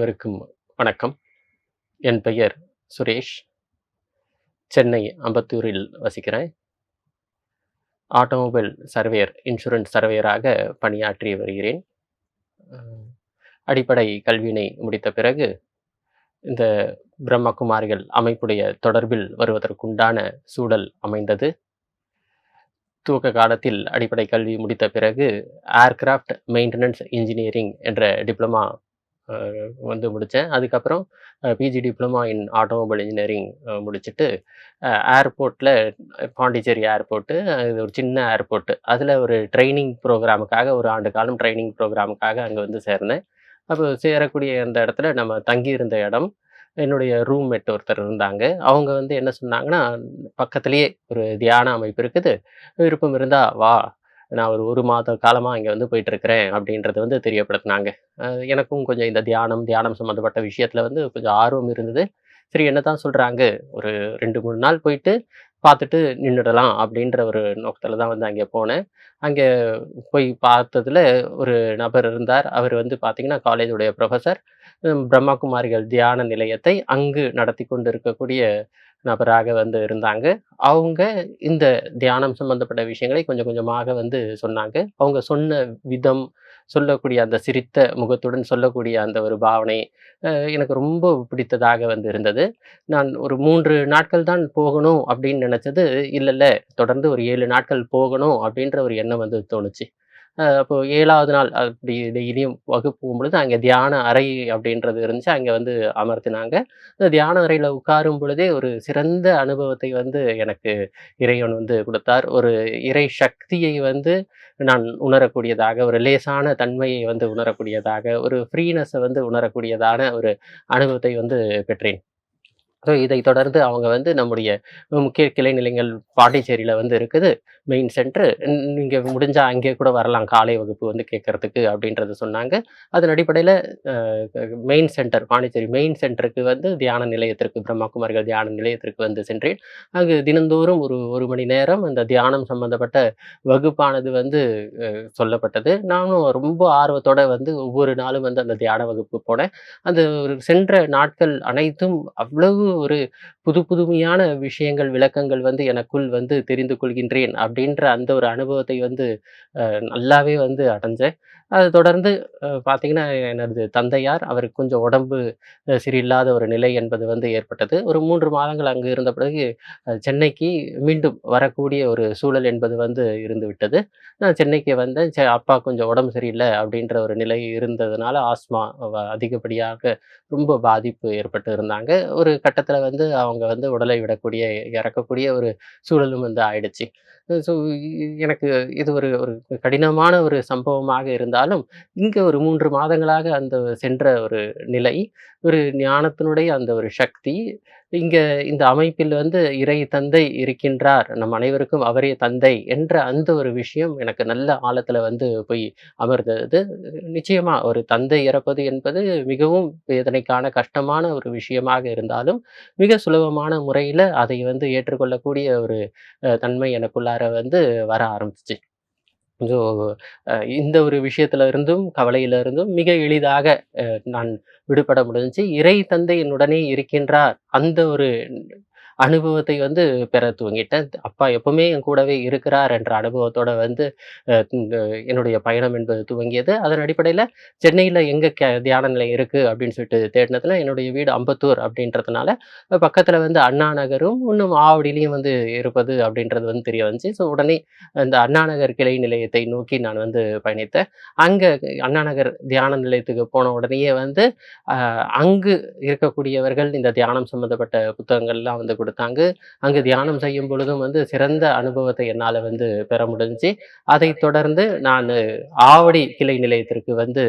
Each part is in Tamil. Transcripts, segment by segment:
அனைவருக்கும் வணக்கம். என் பெயர் சுரேஷ். சென்னை அம்பத்தூரில் வசிக்கிறேன். ஆட்டோமொபைல் சர்வேயர் இன்சூரன்ஸ் சர்வேயராக பணியாற்றி வருகிறேன். அடிப்படை கல்வியினை முடித்த பிறகு இந்த பிரம்மகுமாரிகள் அமைப்புடைய தொடர்பில் வருவதற்குண்டான சூழல் அமைந்தது. துவக்க காலத்தில் அடிப்படை கல்வி முடித்த பிறகு ஏர்கிராஃப்ட் மெயின்டெனன்ஸ் இன்ஜினியரிங் என்ற டிப்ளமா வந்து முடித்தேன் அதுக்கப்புறம் PG diploma in automobile engineering முடிச்சுட்டு ஏர்போர்ட்டில் பாண்டிச்சேரி ஏர்போர்ட்டு இது ஒரு சின்ன ஏர்போர்ட்டு அதில் ஒரு ட்ரைனிங் ப்ரோக்ராமுக்காக ஒரு ஆண்டு காலம் ட்ரைனிங் ப்ரோக்ராமுக்காக அங்கே வந்து சேர்ந்தேன். அப்போ சேரக்கூடிய அந்த இடத்துல நம்ம தங்கியிருந்த இடம் என்னுடைய ரூம்மேட் ஒருத்தர் இருந்தாங்க. அவங்க வந்து என்ன சொன்னாங்கன்னா பக்கத்துலேயே ஒரு தியான அமைப்பு இருக்குது. விருப்பம் இருந்தால் வா நான் ஒரு ஒரு மாத காலமாக இங்கே வந்து போயிட்டுருக்கிறேன் அப்படின்றத வந்து தெரியப்படுத்தினாங்க. எனக்கும் கொஞ்சம் இந்த தியானம் தியானம் சம்மந்தப்பட்ட விஷயத்தில் வந்து கொஞ்சம் ஆர்வம் இருந்தது. சரி என்ன தான் சொல்கிறாங்க ஒரு ரெண்டு மூணு நாள் போயிட்டு பார்த்துட்டு நின்றுடலாம் அப்படின்ற ஒரு நோக்கத்தில் தான் வந்து அங்கே போனேன். அங்கே போய் பார்த்ததில் ஒரு நபர் இருந்தார். அவர் வந்து பார்த்திங்கன்னா காலேஜுடைய ப்ரொஃபஸர் பிரம்மகுமாரிகள் தியான நிலையத்தை அங்கு நடத்தி கொண்டு இருக்கக்கூடிய நபராக வந்து இருந்தாங்க. அவங்க இந்த தியானம் சம்பந்தப்பட்ட விஷயங்களை கொஞ்சம் கொஞ்சமாக வந்து சொன்னாங்க. அவங்க சொன்ன விதம் சொல்லக்கூடிய அந்த சிரித்த முகத்துடன் சொல்லக்கூடிய அந்த ஒரு பாவனை எனக்கு ரொம்ப பிடித்ததாக வந்து இருந்தது. நான் ஒரு மூன்று நாட்கள் தான் போகணும் அப்படின்னு நினச்சது. இல்லை இல்லை தொடர்ந்து ஒரு ஏழு நாட்கள் போகணும் அப்படின்ற ஒரு எண்ணம் வந்து தோணுச்சு. அப்போ ஏழாவது நாள் அப்படி டெய்லியும் வகுப்பு போகும்பொழுது அங்கே தியான அறை அப்படின்றது இருந்துச்சு. அங்கே வந்து அமர்த்தினாங்க. இந்த தியான அறையில் உட்காரும் பொழுதே ஒரு சிறந்த அனுபவத்தை வந்து எனக்கு இறைவன் வந்து கொடுத்தார். ஒரு இறை சக்தியை வந்து நான் உணரக்கூடியதாக ஒரு லேசான தன்மையை வந்து உணரக்கூடியதாக ஒரு ஃப்ரீனஸை வந்து உணரக்கூடியதான ஒரு அனுபவத்தை வந்து பெற்றேன். ஸோ இதை தொடர்ந்து அவங்க வந்து நம்முடைய முக்கிய கிளை நிலையங்கள் பாண்டிச்சேரியில் வந்து இருக்குது. மெயின் சென்ட்ரு நீங்கள் முடிஞ்சால் அங்கே கூட வரலாம். காலை வகுப்பு வந்து கேட்கறதுக்கு அப்படின்றத சொன்னாங்க. அதன் அடிப்படையில் மெயின் சென்டர் பாண்டிச்சேரி மெயின் சென்டருக்கு வந்து தியான நிலையத்திற்கு பிரம்மகுமாரிகள் தியான நிலையத்திற்கு வந்து சென்றேன். அங்கு தினந்தோறும் ஒரு ஒரு மணி நேரம் அந்த தியானம் சம்பந்தப்பட்ட வகுப்பானது வந்து சொல்லப்பட்டது. நானும் ரொம்ப ஆர்வத்தோடு வந்து ஒவ்வொரு நாளும் வந்து அந்த தியான வகுப்பு போனேன். அந்த ஒரு சென்ற நாட்கள் அனைத்தும் அவ்வளவு ஒரு புது புதுமையான விஷயங்கள் விளக்கங்கள் வந்து எனக்குள் வந்து தெரிந்து கொள்கின்றேன் அப்படின்ற அந்த ஒரு அனுபவத்தை வந்து நல்லாவே வந்து அடைஞ்சேன். அது தொடர்ந்து பார்த்தீங்கன்னா எனது தந்தையார் அவருக்கு கொஞ்சம் உடம்பு சரியில்லாத ஒரு நிலை என்பது வந்து ஏற்பட்டது. ஒரு மூன்று மாதங்கள் அங்கு இருந்த பிறகு சென்னைக்கு மீண்டும் வரக்கூடிய ஒரு சூழல் என்பது வந்து இருந்து விட்டது நான் சென்னைக்கு வந்தேன். சரி அப்பா கொஞ்சம் உடம்பு சரியில்லை அப்படின்ற ஒரு நிலை இருந்ததுனால ஆஸ்மா அதிகப்படியாக ரொம்ப பாதிப்பு ஏற்பட்டு இருந்தாங்க. ஒரு கட்டத்தில் வந்து அவங்க வந்து உடலை விடக்கூடிய இறக்கக்கூடிய ஒரு சூழலும் வந்து ஆயிடுச்சு. ஸோ எனக்கு இது ஒரு ஒரு கடினமான ஒரு சம்பவமாக இருந்தாலும் இங்கே ஒரு மூன்று மாதங்களாக அந்த சென்ற ஒரு நிலை. ஒரு ஞானத்தினுடைய அந்த ஒரு சக்தி. இங்கே இந்த அமைப்பில் வந்து இறை தந்தை இருக்கின்றார். நம் அனைவருக்கும் அவரே தந்தை என்ற அந்த ஒரு விஷயம் எனக்கு நல்ல ஆழத்தில் வந்து போய் அமர்ந்தது. நிச்சயமா ஒரு தந்தை இறப்பது என்பது மிகவும் வேதனைக்கான கஷ்டமான ஒரு விஷயமாக இருந்தாலும் மிக சுலபமான முறையில் அதை வந்து ஏற்றுக்கொள்ளக்கூடிய ஒரு தன்மை எனக்குள்ளார வந்து வர ஆரம்பிச்சிச்சு ஸோ இந்த ஒரு விஷயத்துல இருந்தும் கவலையில இருந்தும் மிக எளிதாக நான் விடுபட முடிஞ்சிச்சு. இறை தந்தை என்னுடனே இருக்கின்றார். அந்த ஒரு அனுபவத்தை வந்து பெற துவங்கிட்டேன். அப்பா எப்பவுமே என் கூடவே இருக்கிறார் என்ற அனுபவத்தோட வந்து என்னுடைய பயணம் என்பது துவங்கியது. அதன் அடிப்படையில் சென்னையில் எங்கே கே தியான நிலையம் இருக்குது அப்படின்னு சொல்லிட்டு தேடினதுல என்னுடைய வீடு அம்பத்தூர் அப்படின்றதுனால, பக்கத்தில் வந்து அண்ணா நகரும், இன்னும் ஆவடியிலயும் வந்து இருப்பது அப்படின்றது வந்து தெரிய வந்துச்சு. ஸோ உடனே அந்த அண்ணா நகர் கிளை நிலையத்தை நோக்கி நான் வந்து பயணித்தேன். அங்கே அண்ணா நகர் தியான நிலையத்துக்கு போன உடனேயே வந்து அங்கு இருக்கக்கூடியவர்கள் இந்த தியானம் சம்மந்தப்பட்ட புத்தகங்கள்லாம் வந்து கொடுத்தாங்க. அங்கு தியானம் செய்யும் பொழுதும் வந்து சிறந்த அனுபவத்தை என்னால வந்து பெற முடிஞ்சு அதைத் தொடர்ந்து நான் ஆவடி கிளை நிலையத்திற்கு வந்து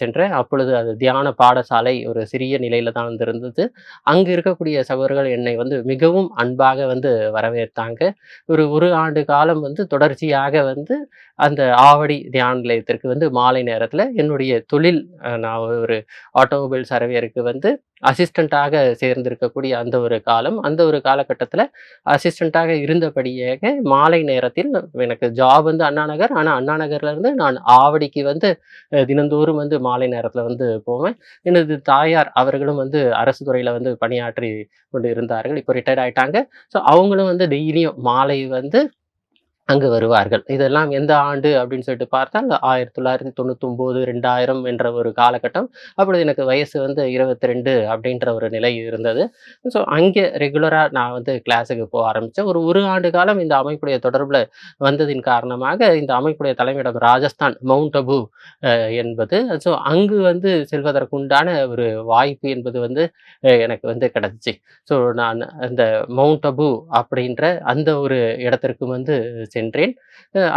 சென்றேன். அப்பொழுது அது தியான பாடசாலை ஒரு சிறிய நிலையில தான் வந்து இருந்தது. அங்கு இருக்கக்கூடிய சகோதரர்கள் என்னை வந்து மிகவும் அன்பாக வந்து வரவேற்த்தாங்க. ஒரு ஒரு ஆண்டு காலம் வந்து தொடர்ச்சியாக வந்து அந்த ஆவடி தியான நிலையத்திற்கு வந்து மாலை நேரத்தில் என்னுடைய தொழில் நான் ஒரு ஆட்டோமொபைல் சர்வேயருக்கு வந்து அசிஸ்டண்ட்டாக சேர்ந்திருக்கக்கூடிய அந்த ஒரு காலம். அந்த ஒரு காலகட்டத்தில் அசிஸ்டண்ட்டாக இருந்தபடியாக மாலை நேரத்தில் எனக்கு ஜாப் வந்து அண்ணா நகர். ஆனா அண்ணா நகர்லேருந்து நான் ஆவடிக்கு வந்து தினந்தோறும் வந்து மாலை நேரத்தில் வந்து போவேன். எனது தாயார் அவர்களும் வந்து அரசு துறையில் வந்து பணியாற்றி கொண்டு இருந்தார்கள். இப்போ ரிட்டையர்ட் ஆகிட்டாங்க ஸோ அவங்களும் வந்து டெய்லியும் மாலை வந்து அங்கு வருவார்கள். இதெல்லாம் எந்த ஆண்டு அப்படின்னு சொல்லிட்டு பார்த்தால் 1999, 2000 என்ற ஒரு காலகட்டம். அப்பொழுது எனக்கு வயசு வந்து 22 அப்படின்ற ஒரு நிலை இருந்தது. ஸோ அங்கே ரெகுலராக நான் வந்து கிளாஸுக்கு போக ஆரம்பித்தேன் ஒரு ஒரு ஆண்டு காலம் இந்த அமைப்புடைய தொடர்பில் வந்ததின் காரணமாக இந்த அமைப்புடைய தலைமையிடம் ராஜஸ்தான் மவுண்ட் அபு என்பது. ஸோ அங்கு வந்து செல்வதற்குண்டான ஒரு வாய்ப்பு என்பது வந்து எனக்கு வந்து கிடச்சிச்சு ஸோ நான் அந்த மவுண்ட் அபு அப்படின்ற அந்த ஒரு இடத்திற்கு வந்து சென்றேன்.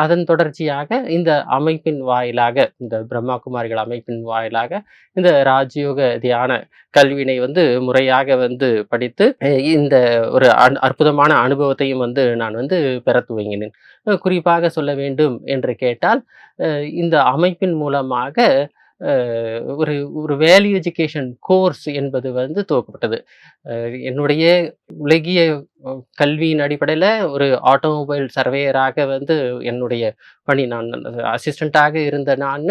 அதன் தொடர்ச்சியாக இந்த அமைப்பின் வாயிலாக, இந்த பிரம்மா குமாரிகள் அமைப்பின் வாயிலாக இந்த ராஜயோக தியான கல்வியினை வந்து முறையாக வந்து படித்து, இந்த ஒரு அற்புதமான அனுபவத்தையும் வந்து நான் வந்து பெற துவங்கினேன். குறிப்பாக சொல்ல வேண்டும் என்று கேட்டால், இந்த அமைப்பின் மூலமாக ஒரு ஒரு வேல்யூ எஜுகேஷன் கோர்ஸ் என்பது வந்து துவக்கப்பட்டது. என்னுடைய உலகிய கல்வியின் அடிப்படையில் ஒரு ஆட்டோமொபைல் சர்வேயராக வந்து என்னுடைய பணி நான் அசிஸ்டண்ட்டாக இருந்த நான்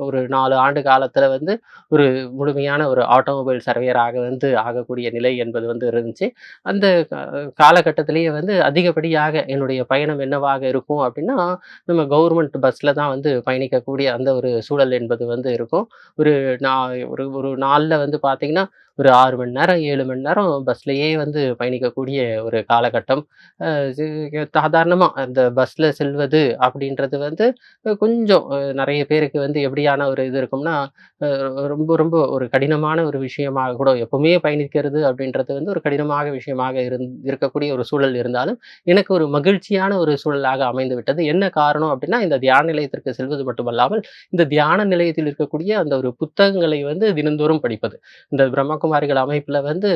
ஒரு நாலு ஆண்டு காலத்தில் வந்து ஒரு முழுமையான ஒரு ஆட்டோமொபைல் சர்வேயராக வந்து ஆகக்கூடிய நிலை என்பது வந்து இருந்துச்சு. அந்த காலகட்டத்திலேயே வந்து அதிகப்படியாக என்னுடைய பயணம் என்னவாக இருக்கும் அப்படின்னா, நம்ம கவர்மெண்ட் பஸ்ஸில் தான் வந்து பயணிக்கக்கூடிய அந்த ஒரு சூழல் என்பது வந்து இருக்கும். ஒரு நா ஒரு ஒரு நாள்ல வந்து பார்த்தீங்கன்னா, ஒரு ஆறு மணி நேரம், ஏழு மணி நேரம் பஸ்லேயே வந்து பயணிக்கக்கூடிய ஒரு காலகட்டம். சாதாரணமாக அந்த பஸ்ஸில் செல்வது அப்படின்றது வந்து கொஞ்சம் நிறைய பேருக்கு வந்து எப்படியான ஒரு இது இருக்கும்னா, ரொம்ப ரொம்ப ஒரு கடினமான ஒரு விஷயமாக கூட எப்பவுமே பயணிக்கிறது அப்படின்றது வந்து ஒரு கடினமாக விஷயமாக இருந் இருக்கக்கூடிய ஒரு சூழல் இருந்தாலும், எனக்கு ஒரு மகிழ்ச்சியான ஒரு சூழலாக அமைந்து விட்டது. என்ன காரணம் அப்படின்னா, இந்த தியான நிலையத்திற்கு செல்வது மட்டுமல்லாமல், இந்த தியான நிலையத்தில் இருக்கக்கூடிய அந்த ஒரு புத்தகங்களை வந்து தினந்தோறும் படிப்பது. இந்த பிரம்மகுமாரிகள் அமைப்பில் வந்து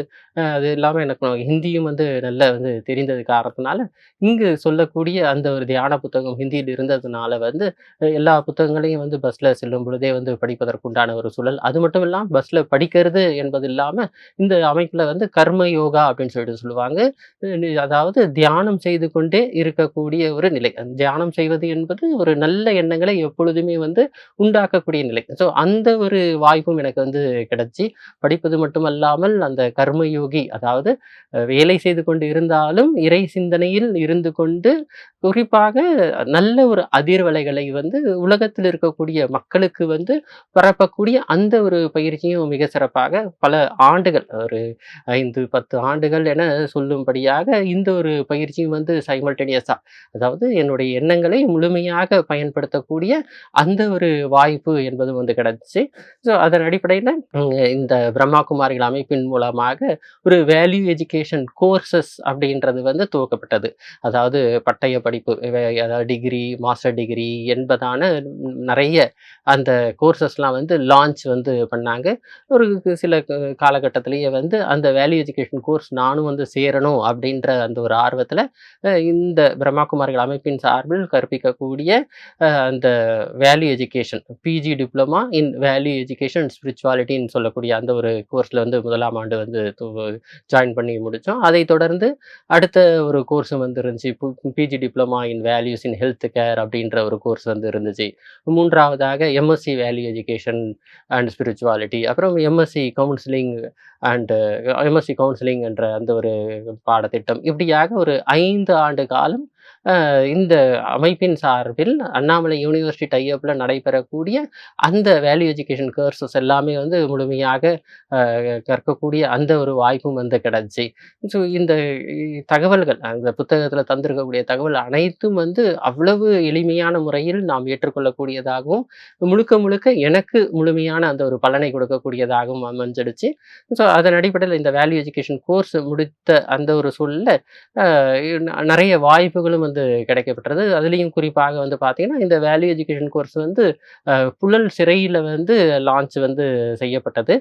அது இல்லாமல் எனக்கு ஹிந்தியும் வந்து நல்லா வந்து தெரிந்தது காரணத்தினால, இங்கு சொல்லக்கூடிய அந்த ஒரு தியான புத்தகம் ஹிந்தியில் இருந்ததுனால வந்து, எல்லா புத்தகங்களையும் வந்து பஸ்ஸில் செல்லும் பொழுதே வந்து படிப்பதற்குண்டான ஒரு சூழல். அது மட்டும் இல்லாமல் பஸ்ஸில் படிக்கிறது என்பது இல்லாமல் இந்த அமைப்பில் வந்து கர்ம யோகா அப்படின்னு சொல்லிட்டு சொல்லுவாங்க. அதாவது தியானம் செய்து கொண்டே இருக்கக்கூடிய ஒரு நிலை. தியானம் செய்வது என்பது ஒரு நல்ல எண்ணங்களை எப்பொழுதுமே வந்து உண்டாக்கக்கூடிய நிலை. ஸோ அந்த ஒரு வாய்ப்பும் எனக்கு வந்து கிடைச்சி படிப்பது மட்டும் மட்டுமல்லாமல் அந்த கர்மயோகி அதாவது வேலை செய்து கொண்டு இருந்தாலும், இறை சிந்தனையில் இருந்து கொண்டு, குறிப்பாக நல்ல ஒரு அதிர்வலைகளை வந்து உலகத்தில் இருக்கக்கூடிய மக்களுக்கு வந்து பரப்பக்கூடிய அந்த ஒரு பயிற்சியும் மிக சிறப்பாக பல ஆண்டுகள், ஒரு 5, 10 ஆண்டுகள் என சொல்லும்படியாக இந்த ஒரு பயிற்சியும் வந்து சைமல்டேனியஸா அதாவது என்னுடைய எண்ணங்களை முழுமையாக பயன்படுத்தக்கூடிய அந்த ஒரு வாய்ப்பு என்பதும் வந்து கிடைச்சுச்சு. ஸோ அதன் அடிப்படையில் இந்த பிரம்மா குமாரிகள் அமைப்பின் மூலமாக ஒரு வேல்யூ எஜுகேஷன் கோர்சஸ் அப்படின்றது வந்து துவக்கப்பட்டது. அதாவது பட்டய படிப்பு அதாவது டிகிரி, மாஸ்டர் டிகிரி என்பதான நிறைய அந்த கோர்சஸ்லாம் வந்து லான்ச் வந்து பண்ணாங்க. ஒரு சில காலகட்டத்திலேயே வந்து அந்த வேல்யூ எஜுகேஷன் கோர்ஸ் நானும் வந்து சேரணும் அப்படின்ற அந்த ஒரு ஆர்வத்தில் இந்த பிரம்மாகுமாரிகள் அமைப்பின் சார்பில் கற்பிக்கக்கூடிய அந்த value education PG diploma in value education ஸ்பிரிச்சுவாலிட்டின்னு சொல்லக்கூடிய அந்த ஒரு கோர்ஸ் கோர்ஸில் வந்து முதலாம் ஆண்டு வந்து ஜாயின் பண்ணி முடித்தோம் அதை தொடர்ந்து அடுத்த ஒரு கோர்ஸ் வந்து இருந்துச்சு PG diploma in values in health care அப்படின்ற ஒரு கோர்ஸ் வந்து இருந்துச்சு. மூன்றாவதாக MSc value education and spirituality அப்புறம் MSc counselling and MSc counselling என்ற அந்த ஒரு பாடத்திட்டம். இப்படியாக ஒரு ஐந்து ஆண்டு காலம் இந்த அமைப்பின் சார்பில் அண்ணாமலை யூனிவர்சிட்டி டைஅப்பில் நடைபெறக்கூடிய அந்த வேல்யூ எஜுகேஷன் கோர்சஸ் எல்லாமே வந்து முழுமையாக கற்கக்கூடிய அந்த ஒரு வாய்ப்பும் வந்து கிடச்சி. ஸோ இந்த தகவல்கள் அந்த புத்தகத்தில் தந்திருக்கக்கூடிய தகவல் அனைத்தும் வந்து அவ்வளவு எளிமையான முறையில் நாம் ஏற்றுக்கொள்ளக்கூடியதாகவும் முழுக்க முழுக்க எனக்கு முழுமையான அந்த ஒரு பலனை கொடுக்கக்கூடியதாகவும் அமைஞ்சிடுச்சு. ஸோ அதன் அடிப்படையில் இந்த வேல்யூ எஜுகேஷன் கோர்ஸ் முடித்த அந்த ஒரு சூழலில் நிறைய வாய்ப்புகள் நிறைய வந்து கிடைக்கப்பட்டது அதுலேயும் குறிப்பாக வந்து பார்த்தீங்கன்னா இந்த வேல்யூ எஜுகேஷன் கோர்ஸ் வந்து புழல் சிறையில் வந்து லான்ச் வந்து செய்யப்பட்டது.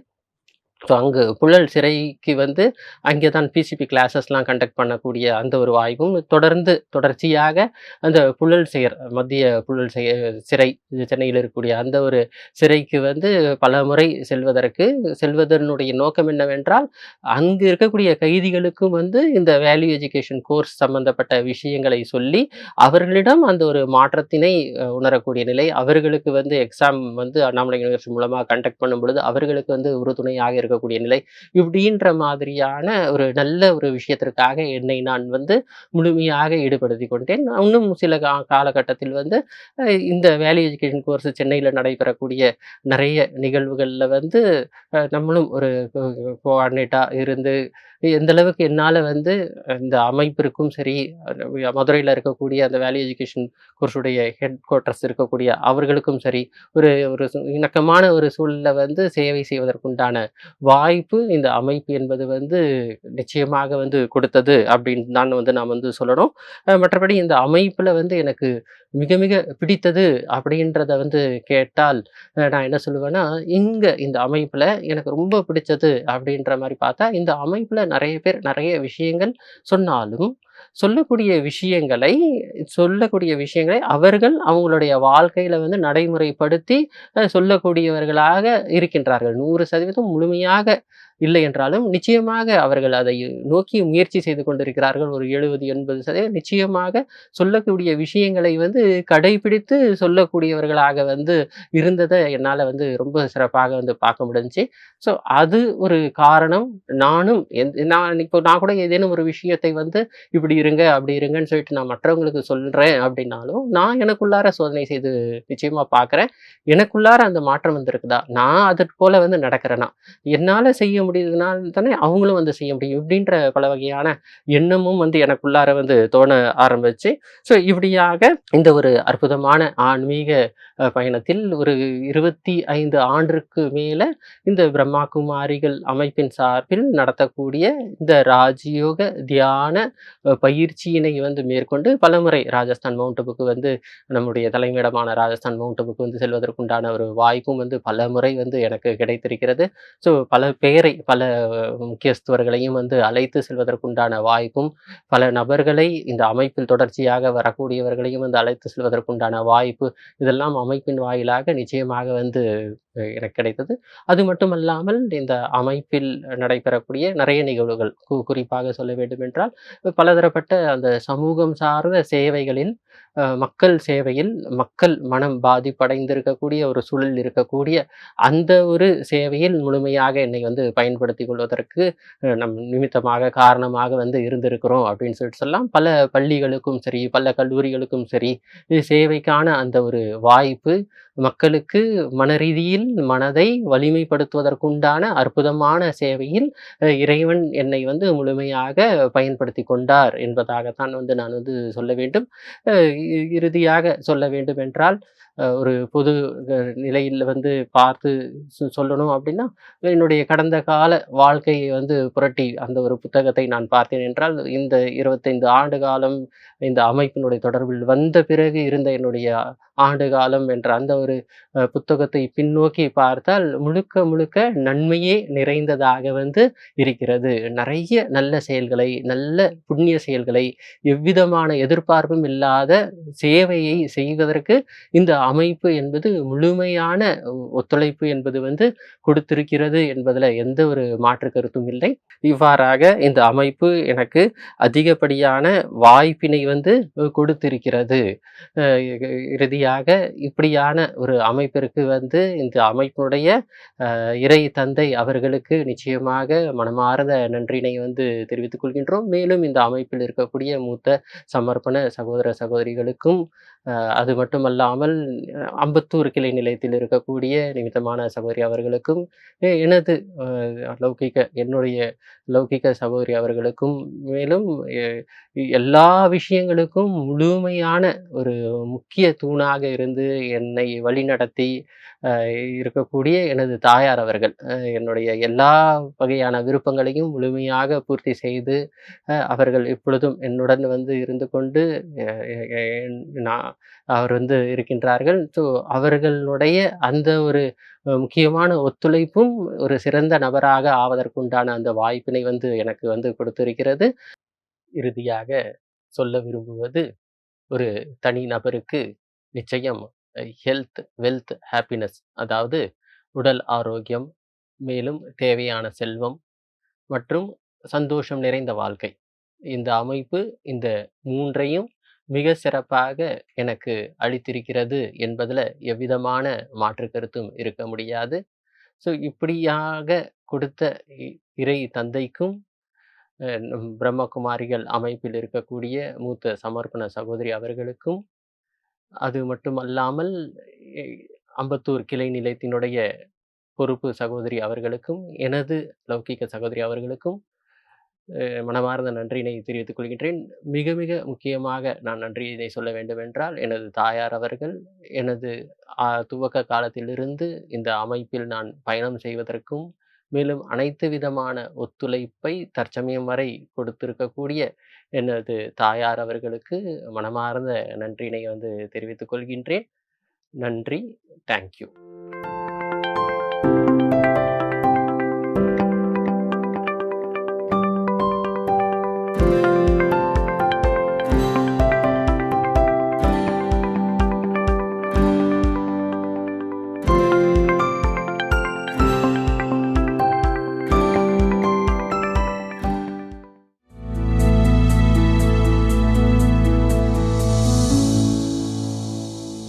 ஸோ அங்கு புழல் சிறைக்கு வந்து அங்கே தான் பிசிபி கிளாஸஸ்லாம் கண்டக்ட் பண்ணக்கூடிய அந்த ஒரு வாய்ப்பும் தொடர்ந்து தொடர்ச்சியாக அந்த புழல் செயர் மத்திய புழல் செய சிறை சென்னையில் இருக்கக்கூடிய அந்த ஒரு சிறைக்கு வந்து பல முறை செல்வதற்கு செல்வதனுடைய நோக்கம் என்னவென்றால் அங்கு இருக்கக்கூடிய கைதிகளுக்கும் வந்து இந்த வேல்யூ எஜுகேஷன் கோர்ஸ் சம்பந்தப்பட்ட விஷயங்களை சொல்லி அவர்களிடம் அந்த ஒரு மாற்றத்தினை உணரக்கூடிய நிலை அவர்களுக்கு வந்து எக்ஸாம் வந்து அண்ணாமலை யூனிவர்சிட்டி மூலமாக கண்டக்ட் பண்ணும் பொழுது அவர்களுக்கு வந்து உறுதுணையாக இருக்கக்கூடிய நிலை. இப்படின்ற மாதிரியான ஒரு நல்ல ஒரு விஷயத்திற்காக என்னை நான் வந்து முழுமையாக ஈடுபடுத்தி கொண்டேன். இன்னும் சில கா காலகட்டத்தில் வந்து இந்த வேல்யூ எஜுகேஷன் கோர்ஸ் சென்னையில் நடைபெறக்கூடிய நிறைய நிகழ்வுகளில் வந்து நம்மளும் ஒரு கோஆர்டினேட்டாக இருந்து எந்த அளவுக்கு என்னால் வந்து இந்த அமைப்பிற்கும் சரி மதுரையில் இருக்கக்கூடிய அந்த வேல்யூ எஜுகேஷன் கோர்ஸுடைய ஹெட் குவார்ட்டர்ஸ் இருக்கக்கூடிய அவர்களுக்கும் சரி ஒரு ஒரு இணக்கமான ஒரு சூழலில் வந்து சேவை செய்வதற்குண்டான வாய்ப்பு இந்த அமைப்பு என்பது வந்து நிச்சயமாக வந்து கொடுத்தது அப்படின்னு தான் வந்து நாம் வந்து சொல்லணும். மற்றபடி இந்த அமைப்பில் வந்து எனக்கு மிக மிக பிடித்தது அப்படின்றத வந்து கேட்டால் நான் என்ன சொல்லுவேன்னா இங்கே இந்த அமைப்பில் எனக்கு ரொம்ப பிடிச்சது அப்படின்ற மாதிரி பார்த்தா இந்த அமைப்பில் நிறைய பேர் நிறைய விஷயங்கள் சொன்னாலும் சொல்லக்கூடிய விஷயங்களை சொல்லக்கூடிய விஷயங்களை அவர்கள் அவங்களுடைய வாழ்க்கையில வந்து நடைமுறைப்படுத்தி அஹ், சொல்லக்கூடியவர்களாக இருக்கின்றார்கள். நூறு சதவீதம் முழுமையாக இல்லை என்றாலும் நிச்சயமாக அவர்கள் அதை நோக்கி முயற்சி செய்து கொண்டிருக்கிறார்கள். ஒரு எழுபது எண்பது சதவீதம் நிச்சயமாக சொல்லக்கூடிய விஷயங்களை வந்து கடைபிடித்து சொல்லக்கூடியவர்களாக வந்து இருந்ததை என்னால் வந்து ரொம்ப சிறப்பாக வந்து பார்க்க முடிஞ்சுச்சு. ஸோ அது ஒரு காரணம். நானும் நான் இப்போ நான் கூட ஏதேனும் ஒரு விஷயத்தை வந்து இப்படி இருங்க அப்படி இருங்கன்னு சொல்லிட்டு நான் மற்றவங்களுக்கு சொல்கிறேன் அப்படின்னாலும் நான் எனக்குள்ளார சோதனை செய்து நிச்சயமாக பார்க்குறேன். எனக்குள்ளார அந்த மாற்றம் வந்திருக்குதா? நான் அதற்கு போல வந்து நடக்கிறேனா? என்னால் செய்ய முடியுதுனால தானே அவங்களும் வந்து செய்ய முடியும். இப்படின்ற பல வகையான எண்ணமும் வந்து எனக்குள்ளார வந்து தோண ஆரம்பிச்சு ஸோ இப்படியாக இந்த ஒரு அற்புதமான ஆன்மீக பயணத்தில் ஒரு இருபத்தி ஐந்து ஆண்டிற்கு மேலே இந்த பிரம்மா குமாரிகள் அமைப்பின் சார்பில் நடத்தக்கூடிய இந்த ராஜயோக தியான பயிற்சியினை வந்து மேற்கொண்டு பலமுறை ராஜஸ்தான் மவுண்டபுக்கு வந்து நம்முடைய தலைமையிடமான ராஜஸ்தான் மவுண்டபுக்கு வந்து செல்வதற்குண்டான ஒரு வாய்ப்பும் வந்து பல முறை வந்து எனக்கு கிடைத்திருக்கிறது. ஸோ பல பேரை பல முக்கியஸ்தவர்களையும் வந்து அழைத்து செல்வதற்குண்டான வாய்ப்பும் பல நபர்களை இந்த அமைப்பில் தொடர்ச்சியாக வரக்கூடியவர்களையும் வந்து அழைத்து செல்வதற்குண்டான வாய்ப்பு இதெல்லாம் அமைப்பின் வாயிலாக நிச்சயமாக வந்து எனக்கு கிடைத்தது. அது மட்டுமல்லாமல் இந்த அமைப்பில் நடைபெறக்கூடிய நிறைய நிகழ்வுகள் கு- குறிப்பாக சொல்ல வேண்டுமென்றால் பலதரப்பட்ட அந்த சமூகம் சார்ந்த சேவைகளில் மக்கள் சேவையில் மக்கள் மனம் பாதிப்படைந்திருக்கக்கூடிய ஒரு சூழல் இருக்கக்கூடிய அந்த ஒரு சேவையில் முழுமையாக என்னை வந்து பயன்படுத்தி கொள்வதற்கு நம் நிமித்தமாக காரணமாக வந்து இருந்திருக்கிறோம் அப்படின்னு சொல்லிட்டு சொல்லலாம். பல பள்ளிகளுக்கும் சரி பல கல்லூரிகளுக்கும் சரி சேவைக்கான அந்த ஒரு வாய்ப்பு மக்களுக்கு மன ரீதியில் மனதில் மனதை வலிமைப்படுத்துவதற்குண்டான அற்புதமான சேவையில் அஹ், இறைவன் என்னை வந்து முழுமையாக பயன்படுத்தி கொண்டார் என்பதாகத்தான் வந்து நான் வந்து சொல்ல வேண்டும். அஹ் இ- இறுதியாக சொல்ல வேண்டும் என்றால் ஒரு பொது நிலையில் வந்து பார்த்து சொ- சொல்லணும் அப்படின்னா என்னுடைய கடந்த கால வாழ்க்கையை வந்து புரட்டி அந்த ஒரு புத்தகத்தை நான் பார்த்தேன் என்றால் இந்த இருபத்தைந்து ஆண்டு காலம் இந்த அமைப்பினுடைய தொடர்பில் வந்த பிறகு இருந்த என்னுடைய ஆண்டு காலம் என்ற அந்த ஒரு புத்தகத்தை பின்னோக்கி பார்த்தால் முழுக்க முழுக்க நன்மையே நிறைந்ததாக வந்து இருக்கிறது. நிறைய நல்ல செயல்களை நல்ல புண்ணிய செயல்களை எவ்விதமான எதிர்பார்ப்பும் இல்லாத சேவையை செய்வதற்கு இந்த அமைப்பு என்பது முழுமையான ஒத்துழைப்பு என்பது வந்து கொடுத்திருக்கிறது என்பதில் எந்த ஒரு மாற்று கருத்தும் இல்லை. இவ்வாறாக இந்த அமைப்பு எனக்கு அதிகப்படியான வாய்ப்பினை வந்து கொடுத்திருக்கிறது. இறுதியாக இப்படியான ஒரு அமைப்பிற்கு வந்து இந்த அமைப்பினுடைய இறை தந்தை அவர்களுக்கு நிச்சயமாக மனமார்ந்த நன்றினை வந்து தெரிவித்துக் கொள்கின்றோம். மேலும் இந்த அமைப்பில் இருக்கக்கூடிய மூத்த சமர்ப்பண சகோதர சகோதரிகளுக்கும் அது மட்டுமல்லாமல் அம்பத்தூர் கிளை நிலையத்தில் இருக்கக்கூடிய நிமித்தமான சகோதரி அவர்களுக்கும் எனது அஹ், லௌகிக என்னுடைய லௌகிக சகோதரி அவர்களுக்கும் மேலும் எல்லா விஷயங்களுக்கும் முழுமையான ஒரு முக்கிய தூணாக இருந்து என்னை வழிநடத்தி இருக்கக்கூடிய எனது தாயார் அவர்கள். என்னுடைய எல்லா வகையான விருப்பங்களையும் முழுமையாக பூர்த்தி செய்து அவர்கள் இப்பொழுதும் என்னுடன் வந்து இருந்து கொண்டு நான் அவர் வந்து இருக்கின்றார்கள். ஸோ அவர்களுடைய அந்த ஒரு முக்கியமான ஒத்துழைப்பும் ஒரு சிறந்த நபராக ஆவதற்குண்டான அந்த வாய்ப்பினை வந்து எனக்கு வந்து கொடுத்திருக்கிறது. இறுதியாக சொல்ல விரும்புவது ஒரு தனி நபருக்கு நிச்சயம் ஹெல்த் வெல்த் ஹாப்பினஸ் அதாவது உடல் ஆரோக்கியம் மேலும் தேவையான செல்வம் மற்றும் சந்தோஷம் நிறைந்த வாழ்க்கை. இந்த அமைப்பு இந்த மூன்றையும் மிக சிறப்பாக எனக்கு அளித்திருக்கிறது என்பதில் எவ்விதமான மாற்று கருத்தும் இருக்க முடியாது. ஸோ இப்படியாக கொடுத்த இ- இறை தந்தைக்கும் பிரம்மகுமாரிகள் அமைப்பில் இருக்கக்கூடிய மூத்த சமர்ப்பண சகோதரி அவர்களுக்கும் அது மட்டுமல்லாமல் அல்லாமல் அம்பத்தூர் கிளை நிலையத்தினுடைய பொறுப்பு சகோதரி அவர்களுக்கும் எனது லௌகிக சகோதரி அவர்களுக்கும் மனமார்ந்த நன்றியினை தெரிவித்துக் கொள்கின்றேன். மிக மிக முக்கியமாக நான் நன்றியினை சொல்ல வேண்டுமென்றால் எனது தாயார் அவர்கள் எனது துவக்க காலத்திலிருந்து இந்த அமைப்பில் நான் பயணம் செய்வதற்கும் மேலும் அனைத்து விதமான ஒத்துழைப்பை தற்சமயம் வரை கொடுத்திருக்கக்கூடிய எனது தாயார் அவர்களுக்கு மனமார்ந்த நன்றியினை வந்து தெரிவித்துக் கொள்கின்றேன். நன்றி. தேங்க்யூ